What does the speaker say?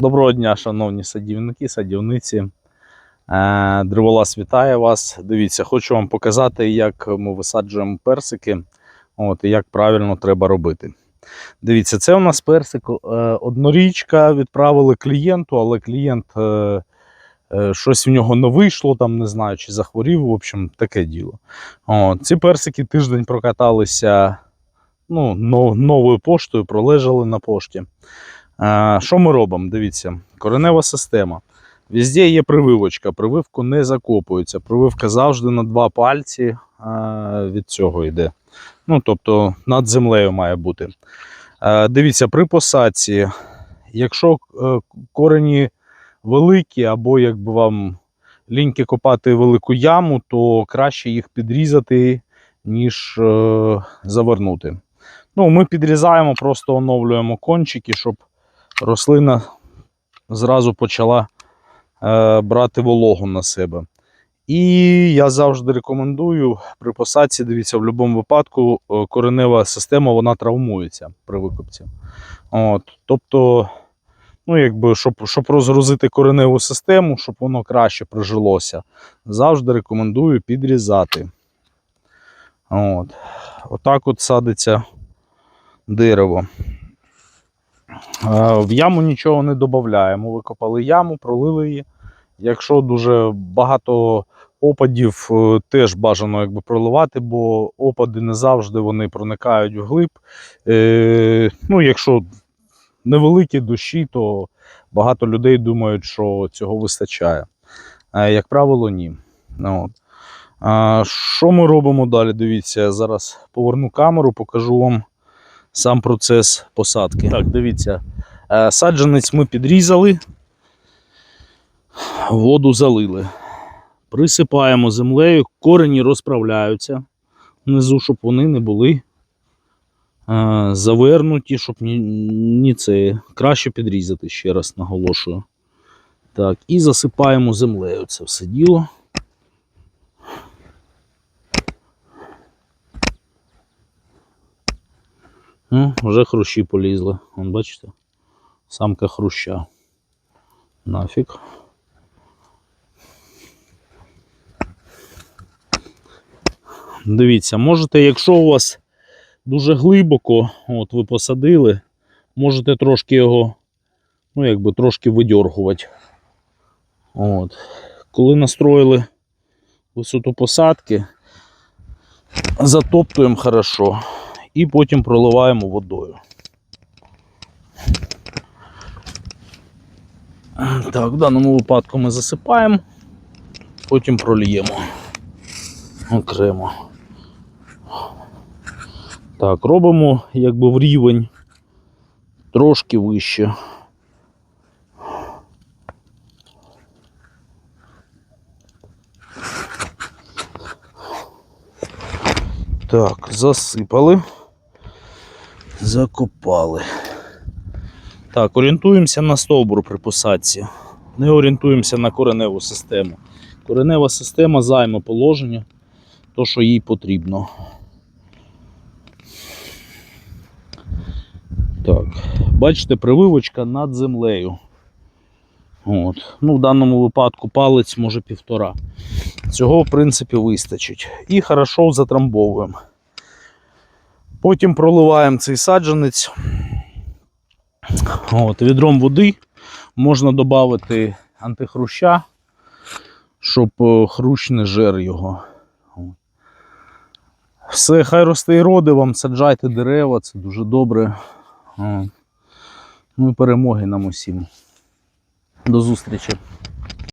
Доброго дня, шановні садівники, садівниці. Е, Древолаз вітає вас. Дивіться, хочу вам показати, як ми висаджуємо персики от, і як правильно треба робити. Дивіться, це у нас персик е, однорічка, відправили клієнту, але клієнт е, щось в нього не вийшло, там не знаю, чи захворів. В общем, таке діло. От, ці персики тиждень прокаталися ну, новою поштою, пролежали на пошті. Що ми робимо? Дивіться, коренева система. Везде є прививочка, прививку не закопується. Прививка завжди на два пальці від цього йде. Ну, тобто над землею має бути. Дивіться, при посадці, якщо е, корені великі, або якби вам ліньки копати велику яму, то краще їх підрізати, ніж е, завернути. Ну, ми підрізаємо, просто оновлюємо кончики, щоб рослина зразу почала е, брати вологу на себе. І я завжди рекомендую при посадці, дивіться, в будь-якому випадку е, коренева система вона травмується при викопці. От, тобто, ну, якби, щоб, щоб розгрузити кореневу систему, щоб воно краще прижилося, завжди рекомендую підрізати. От. Отак от садиться дерево. Е, В яму нічого не додаємо. Викопали яму, пролили її. Якщо дуже багато опадів, е, теж бажано якби проливати, бо опади не завжди вони проникають вглиб. Е, Ну, якщо невеликі дощі, то багато людей думають, що цього вистачає. Як правило, ні. Ну, от. Що ми робимо далі? Дивіться, я зараз поверну камеру, покажу вам сам процес посадки. Так, дивіться, е, саджанець ми підрізали, воду залили. Присипаємо землею, корені розправляються внизу, щоб вони не були е, завернуті, щоб ні, ні це краще підрізати, ще раз наголошую. Так, і засипаємо землею це все діло. Ну, вже хрущі полізли. Вон, бачите? Самка хруща. Нафіг. Дивіться, можете, якщо у вас дуже глибоко, от ви посадили, можете трошки його, ну, якби трошки видьоргувати. От. Коли настроїли висоту посадки, затоптуємо хорошо і потім проливаємо водою. Так, в даному випадку ми засипаємо, потім проліємо окремо. Так, робимо якби в рівень трошки вище. Так, засипали. Закопали. Так, орієнтуємося на стовбур при посадці. Не орієнтуємося на кореневу систему. Коренева система займе положення, то, що їй потрібно. Так, бачите, прививочка над землею. От. Ну, в даному випадку палець може півтора. Цього, в принципі, вистачить. І хорошо затрамбовуємо. Потім проливаємо цей саджанець. От, відром води можна додати антихруща, щоб е, хрущ не жер його. Все, хай росте і роди вам, саджайте дерева, це дуже добре. От. Ну і перемоги нам усім. До зустрічі.